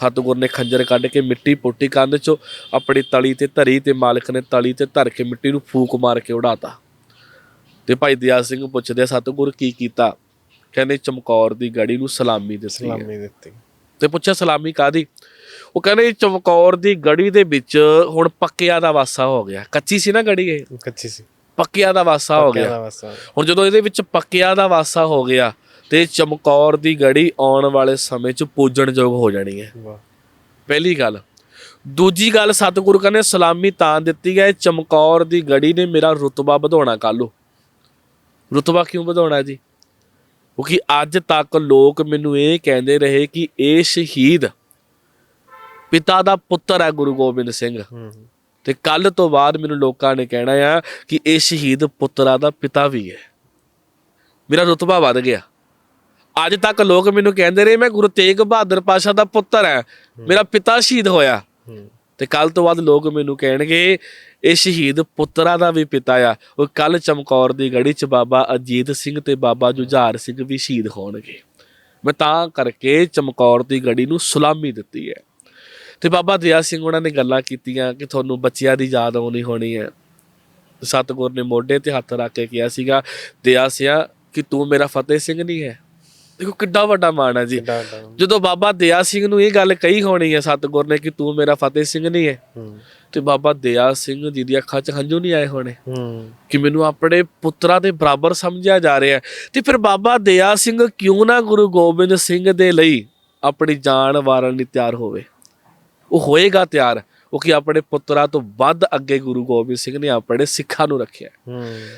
ਸਤਿਗੁਰ ਨੇ ਖੰਜਰ ਕੱਢ ਕੇ ਮਿੱਟੀ ਪੁੱਟੀ ਕੰਧ ਚੋਂ ਆਪਣੀ ਤਲੀ ਤੇ ਧਰੀ ਤੇ ਮਾਲਕ ਨੇ ਤਲੀ ਤੇ ਧਰ ਕੇ ਮਿੱਟੀ ਨੂੰ ਫੂਕ ਮਾਰ ਕੇ ਉਡਾਤਾ। ਤੇ ਭਾਈ ਦਿਆ ਸਿੰਘ ਪੁੱਛਦੇ ਆ, ਸਤਿਗੁਰ ਕੀ ਕੀਤਾ? ਕਹਿੰਦੇ ਚਮਕੌਰ ਦੀ ਗੜੀ ਨੂੰ ਸਲਾਮੀ ਦਿੱਤੀ ਸਲਾਮੀ ਦਿੱਤੀ। ਤੇ ਪੁੱਛਿਆ ਸਲਾਮੀ ਕਾਦੀ ਉਹ ਕਹਿੰਦੇ ਚਮਕੌਰ ਦੀ ਗੜੀ ਦੇ ਵਿੱਚ ਹੁਣ ਪੱਕਿਆਂ ਦਾ ਵਾਸਾ ਹੋ ਗਿਆ। ਕੱਚੀ ਸੀ ਨਾ ਗੜੀ ਇਹ? ਕੱਚੀ ਸੀ। ਪੱਕਿਆਂ ਦਾ ਵਾਸਾ ਹੋ ਗਿਆ। ਹੁਣ ਜਦੋਂ ਇਹਦੇ ਵਿੱਚ ਪੱਕਿਆਂ ਦਾ ਵਾਸਾ ਹੋ ਗਿਆ ਤੇ ਚਮਕੌਰ ਦੀ ਗੜੀ ਆਉਣ ਵਾਲੇ ਸਮੇਂ 'ਚ ਪੂਜਣਯੋਗ ਹੋ ਜਾਣੀ ਹੈ। ਵਾਹ। ਪਹਿਲੀ ਗੱਲ। ਦੂਜੀ ਗੱਲ ਸਤਿਗੁਰੂ ਕਹਿੰਦੇ ਸਲਾਮੀ ਤਾਂ ਦਿੱਤੀ ਹੈ ਚਮਕੌਰ ਦੀ ਗੜੀ ਨੇ ਮੇਰਾ ਰੁਤਬਾ ਵਧਾਉਣਾ ਕੱਲ੍ਹ ਨੂੰ। ਰੁਤਬਾ ਕਿਉਂ ਵਧਾਉਣਾ ਜੀ? ਕਿਉਂਕਿ ਅੱਜ ਤੱਕ ਲੋਕ ਮੈਨੂੰ ਇਹ ਕਹਿੰਦੇ ਰਹੇ ਕਿ ਇਹ ਸ਼ਹੀਦ ਪਿਤਾ ਦਾ ਪੁੱਤਰ ਹੈ ਗੁਰੂ ਗੋਬਿੰਦ ਸਿੰਘ। ਤੇ ਕੱਲ ਤੋਂ ਬਾਅਦ ਮੈਨੂੰ ਲੋਕਾਂ ਨੇ ਕਹਿਣਾ ਆ ਕਿ ਇਹ ਸ਼ਹੀਦ ਪੁੱਤਰਾਂ ਦਾ ਪਿਤਾ ਵੀ ਹੈ। ਮੇਰਾ ਰੁਤਬਾ ਵੱਧ ਗਿਆ। ਅੱਜ ਤੱਕ ਲੋਕ ਮੈਨੂੰ ਕਹਿੰਦੇ ਰਹੇ, ਮੈਂ ਗੁਰੂ ਤੇਗ ਬਹਾਦਰ ਪਾਸ਼ਾ ਦਾ ਪੁੱਤਰ ਹਾਂ। ਮੇਰਾ ਪਿਤਾ ਸ਼ਹੀਦ ਹੋਇਆ। ਹੂੰ ਤੇ ਕੱਲ ਤੋਂ ਬਾਅਦ ਲੋਕ ਮੈਨੂੰ ਕਹਿਣਗੇ, ਇਹ ਸ਼ਹੀਦ ਪੁੱਤਰਾਂ ਦਾ ਵੀ ਪਿਤਾ ਆ। ਉਹ ਕੱਲ ਚਮਕੌਰ ਦੀ ਗੜੀ 'ਚ ਬਾਬਾ ਅਜੀਤ ਸਿੰਘ ਤੇ ਬਾਬਾ ਜੁਝਾਰ ਸਿੰਘ ਵੀ ਸ਼ਹੀਦ ਹੋਣਗੇ। ਮੈਂ ਤਾਂ ਕਰਕੇ ਚਮਕੌਰ ਦੀ ਗੜੀ ਨੂੰ ਸੁਲਾਮੀ ਦਿੱਤੀ ਹੈ। ਤੇ ਬਾਬਾ ਦਇਆ ਸਿੰਘ ਉਹਨਾਂ ਨੇ ਗੱਲਾਂ ਕੀਤੀਆਂ ਕਿ ਤੁਹਾਨੂੰ ਬੱਚਿਆਂ ਦੀ ਯਾਦ ਆਉਣੀ ਹੋਣੀ ਹੈ। ਸਤਿਗੁਰ ਨੇ ਮੋਢੇ ਤੇ ਹੱਥ ਰੱਖ ਕੇ ਕਿਹਾ ਸੀਗਾ, ਦਇਆ ਸਿਆ, ਕਿ ਤੂੰ ਮੇਰਾ ਫਤਿਹ ਸਿੰਘ ਨਹੀਂ ਹੈ? ਦੇਖੋ ਕਿੱਡਾ ਵੱਡਾ ਮਾਣ ਹੈ ਜੀ। ਕਿੱਡਾ ਵੱਡਾ। ਜਦੋਂ ਬਾਬਾ ਦਇਆ ਸਿੰਘ ਨੂੰ ਇਹ ਗੱਲ ਕਹੀ ਹੋਣੀ ਹੈ ਸਤਿਗੁਰ ਨੇ ਕਿ ਤੂੰ ਮੇਰਾ ਫਤਿਹ ਸਿੰਘ ਨਹੀਂ ਹੈ। ਹੂੰ। ਤੇ ਬਾਬਾ ਦਇਆ ਸਿੰਘ ਜੀ ਦੀ ਅੱਖਾਂ 'ਚ ਹੰਝੂ ਨਹੀਂ ਆਏ ਹੋਣੇ। ਹੂੰ। ਕਿ ਮੈਨੂੰ ਆਪਣੇ ਪੁੱਤਰਾਂ ਦੇ ਬਰਾਬਰ ਸਮਝਿਆ ਜਾ ਰਿਹਾ ਹੈ। ਤੇ ਫਿਰ ਬਾਬਾ ਦਇਆ ਸਿੰਘ ਕਿਉਂ ਨਾ ਗੁਰੂ ਗੋਬਿੰਦ ਸਿੰਘ ਦੇ ਲਈ ਆਪਣੀ ਜਾਨ ਵਾਰਨ ਲਈ ਤਿਆਰ ਹੋਵੇ? ਉਹ ਹੋਏਗਾ ਤਿਆਰ। ਉਹ ਕਿ ਆਪਣੇ ਪੁੱਤਰਾਂ ਤੋਂ ਵੱਧ ਅੱਗੇ ਗੁਰੂ ਗੋਬਿੰਦ ਸਿੰਘ ਨੇ ਆਪਣੇ ਸਿੱਖਾਂ ਨੂੰ ਰੱਖਿਆ।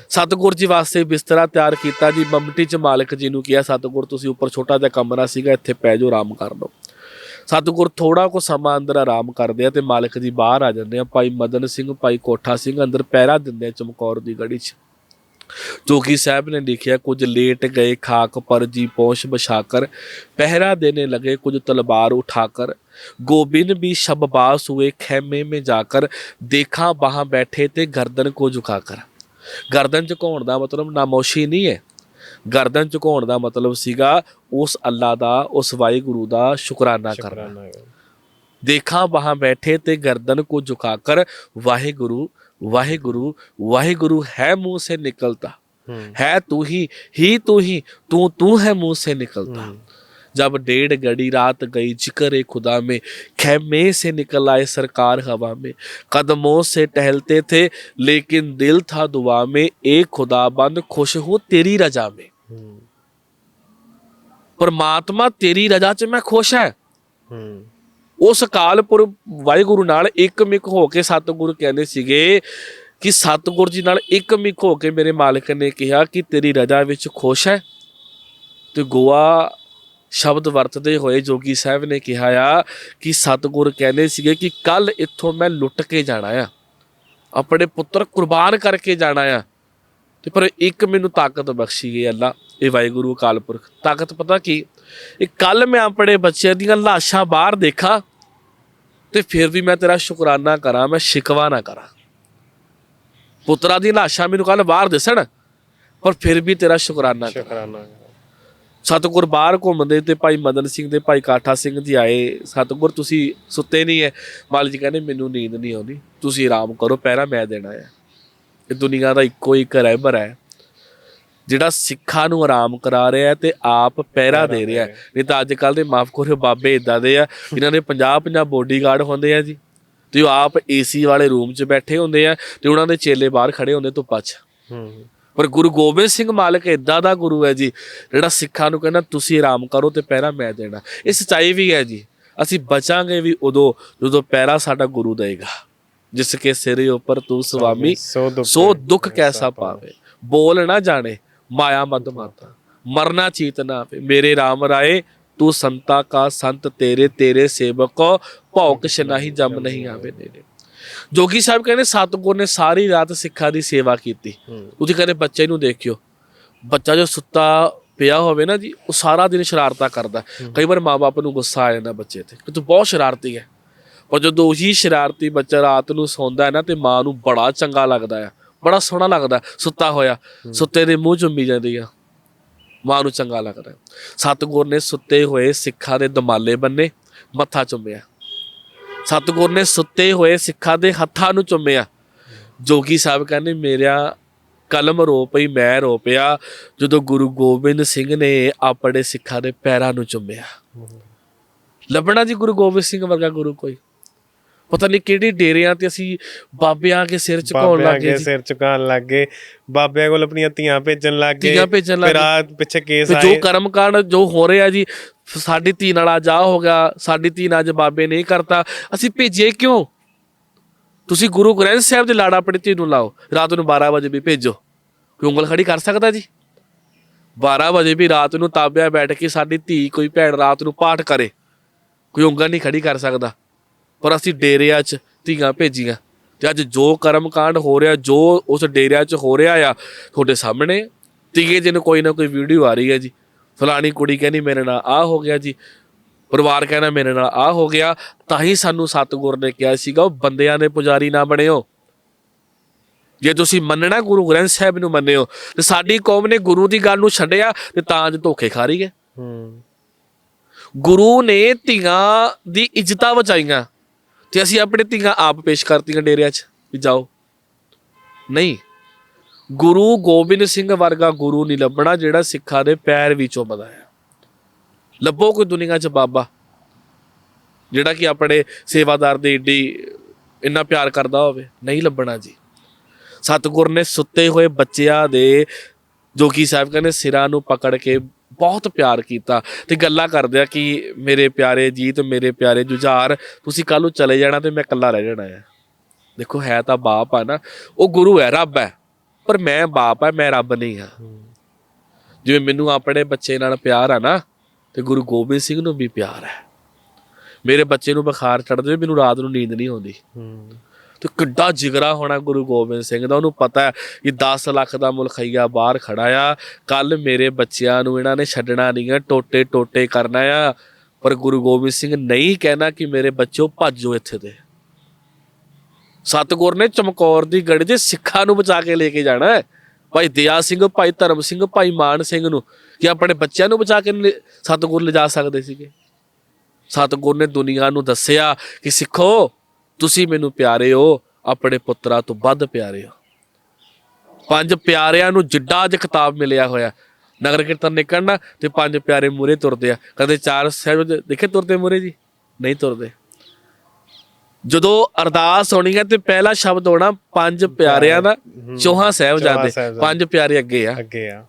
ਸਤਿਗੁਰ ਜੀ ਵਾਸਤੇ ਬਿਸਤਰਾ ਤਿਆਰ ਕੀਤਾ ਜੀ। ਮਮਟੀ ਚ ਮਾਲਕ ਜੀ ਨੂੰ ਕਿਹਾ ਸਤਿਗੁਰ ਤੁਸੀਂ ਉੱਪਰ ਛੋਟਾ ਜਿਹਾ ਕਮਰਾ ਸੀਗਾ ਇੱਥੇ ਪੈ ਜਾਓ ਆਰਾਮ ਕਰ ਲਓ। ਸਤਿਗੁਰ ਥੋੜਾ ਕੋ ਸਮਾਂ ਅੰਦਰ ਆਰਾਮ ਕਰਦੇ ਆ ਤੇ ਮਾਲਕ ਜੀ ਬਾਹਰ ਆ ਜਾਂਦੇ ਆ। ਭਾਈ ਮਦਨ ਸਿੰਘ ਭਾਈ ਕੋਠਾ ਸਿੰਘ ਅੰਦਰ ਪਹਿਰਾ ਦਿੰਦੇ ਆ ਚਮਕੌਰ ਦੀ ਗੜੀ 'ਚ। ਜੋਗੀ ਸਾਹਿਬ ਨੇ ਲਿਖਿਆ ਕੁਝ ਲੇਟ ਗਏ ਖਾਕ ਪਰ ਜੀ ਪੋਸ਼ ਬਛਾਕਰ ਪਹਿਰਾ ਦੇਨੇ ਲਗੇ ਕੁਝ ਤਲਵਾਰ ਉਠਾਕਰ। गोबिंद भी शबबास हुए खेमे में जाकर देखा वहां बैठे थे गर्दन को झुकाकर ਗਰਦਨ ਝੁਕਾਉਣ ਦਾ ਮਤਲਬ ਨਾਮੋਸ਼ੀ ਨਹੀਂ ਹੈ। ਗਰਦਨ ਝੁਕਾਉਣ ਦਾ ਮਤਲਬ ਸੀਗਾ ਉਸ ਅੱਲਾ ਦਾ ਉਸ ਵਾਹਿਗੁਰੂ ਦਾ ਸ਼ੁਕਰਾਨਾ ਕਰਨਾ। ਦੇਖਾਂ ਬਾਹਾਂ ਬੈਠੇ ਤੇ ਗਰਦਨ ਕੋ ਝੁਕਾਕਰ ਵਾਹਿਗੁਰੂ वाहिगुरु वाहिगुरु है मुंह से निकलता हूँ है तू ही ही तू ही तू तू है मुंह से निकलता जब डेढ़ घड़ी रात गई जिक्र खुदा में खेमे से निकल आए सरकार हवा में कदमों से टहलते थे लेकिन दिल था दुआ में एक खुदा बंद खुश हूँ तेरी रजा में हूँ परमात्मा तेरी रजा च मैं खुश है ਉਸ ਅਕਾਲ ਪੁਰਬ ਵਾਹਿਗੁਰੂ ਨਾਲ ਇੱਕ ਮਿਕ ਹੋ ਕੇ ਸਤਿਗੁਰੂ ਕਹਿੰਦੇ ਸੀਗੇ ਕਿ ਸਤਿਗੁਰ ਜੀ ਨਾਲ ਇੱਕ ਮਿਕ ਹੋ ਕੇ ਮੇਰੇ ਮਾਲਕ ਨੇ ਕਿਹਾ ਕਿ ਤੇਰੀ ਰਜਾ ਵਿੱਚ ਖੁਸ਼ ਹੈ। ਤੇ ਗੋਆ ਸ਼ਬਦ ਵਰਤਦੇ ਹੋਏ ਜੋਗੀ ਸਾਹਿਬ ਨੇ ਕਿਹਾ ਆ ਕਿ ਸਤਿਗੁਰ ਕਹਿੰਦੇ ਸੀਗੇ ਕਿ ਕੱਲ ਇੱਥੋਂ ਮੈਂ ਲੁੱਟ ਕੇ ਜਾਣਾ ਆ। ਆਪਣੇ ਪੁੱਤਰ ਕੁਰਬਾਨ ਕਰਕੇ ਜਾਣਾ ਆ। ਤੇ ਪਰ ਇੱਕ ਮੈਨੂੰ ਤਾਕਤ ਬਖਸ਼ੀ ਗਈ ਅੱਲਾ, ਇਹ ਵਾਹਿਗੁਰੂ ਅਕਾਲ ਪੁਰਖ ਤਾਕਤ ਪਤਾ ਕੀ? ਇਹ ਕੱਲ ਮੈਂ ਆਪਣੇ ਬੱਚਿਆਂ ਦੀਆਂ ਲਾਸ਼ਾਂ ਬਾਹਰ ਦੇਖਾਂ ਤੇ ਫਿਰ ਵੀ ਮੈਂ ਤੇਰਾ ਸ਼ੁਕਰਾਨਾ ਕਰਾਂ ਮੈਂ ਸ਼ਿਕਵਾ ਨਾ ਕਰਾਂ। ਪੁੱਤਰਾਂ ਦੀ ਲਾਸ਼ਾਂ ਮੈਨੂੰ ਕੱਲ ਬਾਹਰ ਦਿਸਣ ਪਰ ਫਿਰ ਵੀ ਤੇਰਾ ਸ਼ੁਕਰਾਨਾ ਕਰਾਂ। ਸ਼ੁਕਰਾਨਾ ਕਰੋ। ਸਤਿਗੁਰ ਬਾਹਰ ਘੁੰਮਦੇ ਤੇ ਭਾਈ ਮਦਨ ਸਿੰਘ ਦੇ ਭਾਈ ਕਾਠਾ ਸਿੰਘ ਜੀ ਆਏ। ਸਤਿਗੁਰ ਤੁਸੀਂ ਸੁੱਤੇ ਨਹੀਂ ਹੈ ਮਾਲੀ ਜੀ ਕਹਿੰਦੇ ਮੈਨੂੰ ਨੀਂਦ ਨਹੀਂ ਆਉਂਦੀ। ਤੁਸੀਂ ਆਰਾਮ ਕਰੋ ਪਹਿਰਾ ਮੈਂ ਦੇਣਾ ਹੈ ਇਹ ਦੁਨੀਆ ਦਾ ਇੱਕੋ ਇੱਕ ਰਹਿਬਰ ਹੈ ਜਿਹੜਾ ਸਿੱਖਾਂ ਨੂੰ ਆਰਾਮ ਕਰਾ ਰਿਹਾ ਤੇ ਆਪ ਪਹਿਰਾ ਦੇ ਰਿਹਾ ਨਹੀਂ ਤਾਂ ਅੱਜ ਕੱਲ ਦੇ ਮਾਫ ਕਰਿਓ ਬਾਬੇ ਇਦਾਂ ਦੇ ਆ ਇਹਨਾਂ ਦੇ 50 50 ਬੋਡੀਗਾਰਡ ਹੁੰਦੇ ਆ ਜੀ। ਤੇ ਉਹ ਆਪ ਏਸੀ ਵਾਲੇ ਰੂਮ 'ਚ ਬੈਠੇ ਹੁੰਦੇ ਆ ਤੇ ਉਹਨਾਂ ਦੇ ਚੇਲੇ ਬਾਹਰ ਖੜੇ ਹੁੰਦੇ ਧੁੱਪਾਂ 'ਚ। ਹੂੰ। ਪਰ ਗੁਰੂ ਗੋਬਿੰਦ ਸਿੰਘ ਮਾਲਕ ਇਦਾਂ ਦਾ ਗੁਰੂ ਹੈ ਜੀ ਜਿਹੜਾ ਸਿੱਖਾਂ ਨੂੰ ਕਹਿੰਦਾ ਤੁਸੀਂ ਆਰਾਮ ਕਰੋ ਤੇ ਪਹਿਰਾ ਮੈਂ ਦੇਣਾ। ਇਹ ਸਚਾਈ ਵੀ ਹੈ ਜੀ। ਅਸੀਂ ਬਚਾਂਗੇ ਵੀ ਉਦੋਂ ਜਦੋਂ ਪਹਿਰਾ ਸਾਡਾ ਗੁਰੂ ਦੇਗਾ। ਜਿਸ ਕੇ ਸਿਰੇ ਉੱਪਰ ਤੂੰ ਸੁਆਮੀ ਸੋ ਦੁੱਖ ਕੈਸਾ ਪਾਵੇ। ਬੋਲ ਨਾ ਜਾਣੇ। ਮਾਇਆ ਮਦ ਮਾਤਾ। ਮਰਨਾ ਚੀਤ ਨਾ ਆਵੇ। ਮੇਰੇ RAM ਰਾਏ ਤੂੰ ਸੰਤਾ ਕਾ ਸੰਤ ਤੇਰੇ ਤੇਰੇ ਸੇਵਕੋ ਭੌਕ ਸ਼ਨਾਹੀ ਜਮ ਨਹੀਂ ਆਵੇ ਨੇੜੇ। ਜੋਗੀ ਸਾਹਿਬ ਕਹਿੰਦੇ ਸਤਿਗੁਰ ਨੇ ਸਾਰੀ ਰਾਤ ਸਿੱਖਾਂ ਦੀ ਸੇਵਾ ਕੀਤੀ। ਤੁਸੀਂ ਕਹਿੰਦੇ ਬੱਚੇ ਨੂੰ ਦੇਖਿਓ। ਬੱਚਾ ਜੋ ਸੁੱਤਾ ਪਿਆ ਹੋਵੇ ਨਾ ਜੀ ਉਹ ਸਾਰਾ ਦਿਨ ਸ਼ਰਾਰਤਾਂ ਕਰਦਾ। ਕਈ ਵਾਰ ਮਾਪੇ ਨੂੰ ਗੁੱਸਾ ਆ ਜਾਂਦਾ ਬੱਚੇ ਤੇ। ਕਿ ਤੂੰ ਬਹੁਤ ਸ਼ਰਾਰਤੀ ਹੈ। ਪਰ ਜਦੋਂ ਉਹੀ ਸ਼ਰਾਰਤੀ ਬੱਚਾ ਰਾਤ ਨੂੰ ਸੌਂਦਾ ਹੈ ਨਾ ਤੇ ਮਾਂ ਨੂੰ ਬੜਾ ਚੰਗਾ ਲੱਗਦਾ ਹੈ ਬੜਾ ਸੋਹਣਾ ਲੱਗਦਾ ਸੁੱਤਾ ਹੋਇਆ ਸੁੱਤੇ ਦੇ ਮੂੰਹ ਚੁੰਮੀ ਜਾਂਦੀ ਆ। ਮਾਂ ਨੂੰ ਚੰਗਾ ਲੱਗਦਾ। ਸਤਿਗੁਰ ਨੇ ਸੁੱਤੇ ਹੋਏ ਸਿੱਖਾਂ ਦੇ ਦਮਾਲੇ ਬੰਨੇ ਮੱਥਾ ਚੁੰਮਿਆ। ਸਤਿਗੁਰ ਨੇ ਸੁੱਤੇ ਹੋਏ ਸਿੱਖਾਂ ਦੇ ਹੱਥਾਂ ਨੂੰ ਚੁੰਮਿਆ। ਜੋਗੀ ਸਾਹਿਬ ਕਹਿੰਦੇ ਮੇਰਾ ਕਲਮ ਰੋ ਪਈ ਮੈਂ ਰੋ ਪਿਆ। ਜਦੋਂ ਗੁਰੂ ਗੋਬਿੰਦ ਸਿੰਘ ਨੇ ਆਪਣੇ ਸਿੱਖਾਂ ਦੇ ਪੈਰਾਂ ਨੂੰ ਚੁੰਮਿਆ। ਲੱਭਣਾ ਜੀ ਗੁਰੂ ਗੋਬਿੰਦ ਸਿੰਘ ਵਰਗਾ ਗੁਰੂ ਕੋਈ। ਪਤਾ ਨਹੀਂ ਕਿਹੜੀ ਡੇਰਿਆਂ ਤੇ ਅਸੀਂ ਬਾਬਿਆਂ ਕੇ ਸਿਰ ਝੁਕਾਉਣ ਬਾਬਿਆਂ ਲੱਗੇ ਅੱਗੇ ਸਿਰ ਝੁਕਾਉਣ ਲੱਗ ਗਏ। ਬਾਬਿਆਂ ਕੋਲ ਆਪਣੀਆਂ ਧੀਆਂ ਭੇਜਣ ਲੱਗ ਗਏ। ਧੀਆਂ ਭੇਜਣ ਲੱਗ ਫਿਰ। ਆ ਪਿੱਛੇ ਕੇਸ ਤੇ ਆਏ। ਜੋ ਕਰਮ ਕਾਂਡ ਜੋ ਹੋ ਰਿਹਾ ਜੀ ਸਾਡੀ ਧੀ ਨਾਲ ਅੱਜ ਆਹ ਹੋ ਗਿਆ ਸਾਡੀ ਧੀ ਨਾਲ ਅੱਜ ਬਾਬੇ ਨਹੀਂ ਕਰਤਾ। ਅਸੀਂ ਭੇਜੀਏ ਕਿਉਂ? ਤੁਸੀਂ ਗੁਰੂ ਗ੍ਰੰਥ ਸਾਹਿਬ ਦੇ ਲਾੜਾ ਆਪਣੀ ਧੀ ਨੂੰ ਲਾਓ। ਰਾਤ ਨੂੰ 12 ਵਜੇ ਵੀ ਭੇਜੋ। ਕੋਈ ਉਂਗਲ ਖੜੀ ਕਰ ਸਕਦਾ ਜੀ? 12 ਵਜੇ ਵੀ ਰਾਤ ਨੂੰ ਤਾਬਿਆ ਬੈਠ ਕੇ ਸਾਡੀ ਧੀ ਕੋਈ ਭੈਣ ਰਾਤ ਨੂੰ ਪਾਠ ਕਰੇ। ਕੋਈ ਉਂਗਲ ਨਹੀਂ ਖੜੀ ਕਰ ਸਕਦਾ। ਪਰ ਅਸੀਂ ਡੇਰਿਆਂ 'ਚ ਧੀਆਂ ਭੇਜੀਆਂ। ਤੇ ਅੱਜ ਜੋ ਕਰਮ ਕਾਂਡ ਹੋ ਰਿਹਾ ਜੋ ਉਸ ਡੇਰਿਆਂ 'ਚ ਹੋ ਰਿਹਾ ਆ ਤੁਹਾਡੇ ਸਾਹਮਣੇ ਤੀਏ ਦਿਨ ਕੋਈ ਨਾ ਕੋਈ ਵੀਡੀਓ ਆ ਰਹੀ ਹੈ ਜੀ। ਫਲਾਣੀ ਕੁੜੀ ਕਹਿੰਦੀ ਮੇਰੇ ਨਾਲ ਆ ਹੋ ਗਿਆ ਜੀ। ਪਰਿਵਾਰ ਕਹਿੰਦਾ ਮੇਰੇ ਨਾਲ ਆ ਹੋ ਗਿਆ। ਤਾਂ ਹੀ ਸਾਨੂੰ ਸਤਿਗੁਰ ਨੇ ਕਿਹਾ ਸੀਗਾ ਉਹ ਬੰਦਿਆਂ ਦੇ ਪੁਜਾਰੀ ਨਾ ਬਣਿਓ। ਜੇ ਤੁਸੀਂ ਮੰਨਣਾ ਗੁਰੂ ਗ੍ਰੰਥ ਸਾਹਿਬ ਨੂੰ ਮੰਨਿਓ ਤੇ ਸਾਡੀ ਕੌਮ ਨੇ ਗੁਰੂ ਦੀ ਗੱਲ ਨੂੰ ਛੱਡਿਆ ਤੇ ਤਾਂ ਅੱਜ ਧੋਖੇ ਖਾ ਰਹੀ ਹੈ। ਹੂੰ। ਗੁਰੂ ਨੇ ਧੀਆਂ ਦੀ ਇੱਜ਼ਤਾਂ ਬਚਾਈਆਂ। ਤੇ ਅਸੀਂ ਆਪਣੇ ਧੀਆਂ ਆਪ ਪੇਸ਼ ਕਰਤੀਆਂ ਡੇਰਿਆਂ 'ਚ ਵੀ ਜਾਓ। ਨਹੀਂ, ਗੁਰੂ ਗੋਬਿੰਦ ਸਿੰਘ ਵਰਗਾ ਗੁਰੂ ਨਹੀਂ ਲੱਭਣਾ ਜਿਹੜਾ ਸਿੱਖਾਂ ਦੇ ਪੈਰ ਵੀ ਚੁੰਮਦਾ ਹੈ ਲੱਭੋ ਕੋਈ ਦੁਨੀਆ 'ਚ ਬਾਬਾ, ਜਿਹੜਾ ਕਿ ਆਪਣੇ ਸੇਵਾਦਾਰ ਦੇ ਏਡੀ ਇੰਨਾ ਪਿਆਰ ਕਰਦਾ ਹੋਵੇ। ਨਹੀਂ ਲੱਭਣਾ ਜੀ। ਸਤਿਗੁਰ ਨੇ ਸੁੱਤੇ ਹੋਏ ਬੱਚਿਆਂ ਦੇ ਜੋਗੀ ਸਾਹਿਬ ਕਹਿੰਦੇ ਸਿਰਾਂ ਨੂੰ ਪਕੜ ਕੇ ਬਹੁਤ ਪਿਆਰ ਕੀਤਾ ਤੇ ਗੱਲਾਂ ਕਰਦੇ ਆ ਕਿ ਮੇਰੇ ਪਿਆਰੇ ਜੀਤ, ਮੇਰੇ ਪਿਆਰੇ ਜੁਝਾਰ, ਤੁਸੀਂ ਕੱਲ ਨੂੰ ਚਲੇ ਜਾਣਾ ਤੇ ਮੈਂ ਇਕੱਲਾ ਰਹਿ ਜਾਣਾ ਹੈ ਦੇਖੋ, ਹੈ ਤਾਂ ਬਾਪ ਆ ਨਾ, ਉਹ ਗੁਰੂ ਹੈ, ਰੱਬ ਹੈ, ਪਰ ਮੈਂ ਬਾਪ ਹੈ, ਮੈਂ ਰੱਬ ਨਹੀਂ ਹਾਂ। ਜਿਵੇਂ ਮੈਨੂੰ ਆਪਣੇ ਬੱਚੇ ਨਾਲ ਪਿਆਰ ਆ ਨਾ, ਤੇ ਗੁਰੂ ਗੋਬਿੰਦ ਸਿੰਘ ਨੂੰ ਵੀ ਪਿਆਰ ਹੈ। ਮੇਰੇ ਬੱਚੇ ਨੂੰ ਬੁਖਾਰ ਚੜ੍ਹਦੇ ਜਾਵੇ ਮੈਨੂੰ ਰਾਤ ਨੂੰ ਨੀਂਦ ਨਹੀਂ ਆਉਂਦੀ। ਤੇ ਕਿੱਡਾ ਜਿਗਰਾ ਹੋਣਾ ਗੁਰੂ ਗੋਬਿੰਦ ਸਿੰਘ ਦਾ, ਉਹਨੂੰ ਪਤਾ ਹੈ ਕਿ 10 ਲੱਖ ਦਾ ਮੁਲਖਈਆ ਬਾਹਰ ਖੜਾ ਆ। ਕੱਲ ਮੇਰੇ ਬੱਚਿਆਂ ਨੂੰ ਇਹਨਾਂ ਨੇ ਛੱਡਣਾ ਨਹੀਂ ਹੈ ਟੋਟੇ ਟੋਟੇ ਕਰਨਾ ਆ। ਪਰ ਗੁਰੂ ਗੋਬਿੰਦ ਸਿੰਘ ਨਹੀਂ ਕਹਿਣਾ ਕਿ ਮੇਰੇ ਬੱਚਿਓ ਭੱਜੋ ਇੱਥੇ ਤੇ ਸਤਿਗੁਰ ਨੇ ਚਮਕੌਰ ਦੀ ਗੜੀ ਦੇ ਸਿੱਖਾਂ ਨੂੰ ਬਚਾ ਕੇ ਲੈ ਕੇ ਜਾਣਾ ਹੈ। ਭਾਈ ਦਿਆ ਸਿੰਘ, ਭਾਈ ਧਰਮ ਸਿੰਘ, ਭਾਈ ਮਾਨ ਸਿੰਘ ਨੂੰ ਕਿ ਆਪਣੇ ਬੱਚਿਆਂ ਨੂੰ ਬਚਾ ਕੇ ਲੈ- ਸਤਿਗੁਰ ਲਿਜਾ ਸਕਦੇ ਸੀਗੇ। ਸਤਿਗੁਰ ਨੇ ਦੁਨੀਆ ਨੂੰ ਦੱਸਿਆ ਕਿ ਸਿੱਖੋ ਤੁਸੀਂ ਮੈਨੂੰ ਪਿਆਰੇ ਹੋ ਆਪਣੇ ਪੁੱਤਰਾਂ ਤੋਂ ਵੱਧ ਪਿਆਰੇ ਹੋ। ਪੰਜ ਪਿਆਰਿਆਂ ਨੂੰ ਜਿੱਡਾ ਅੱਜ ਖਿਤਾਬ ਮਿਲਿਆ ਹੋਇਆ। ਨਗਰ ਕੀਰਤਨ ਨਿਕਲਣਾ ਤੇ ਪੰਜ ਪਿਆਰੇ ਮੂਰੇ ਤੁਰਦੇ ਆ। ਕਦੇ ਚਾਰ ਸਾਹਿਬ ਦੇਖੇ ਤੁਰਦੇ ਮੂਰੇ ਜੀ? ਨਹੀਂ ਤੁਰਦੇ। ਜਦੋਂ ਅਰਦਾਸ ਹੋਣੀ ਹੈ ਤੇ ਪਹਿਲਾ ਸ਼ਬਦ ਹੋਣਾ ਪੰਜ ਪਿਆਰਿਆਂ ਦਾ ਚੌਹਾਂ ਸਾਹਿਬ ਜਾਂਦੇ। ਪੰਜ ਪਿਆਰੇ ਅੱਗੇ ਆ। ਅੱਗੇ ਆ।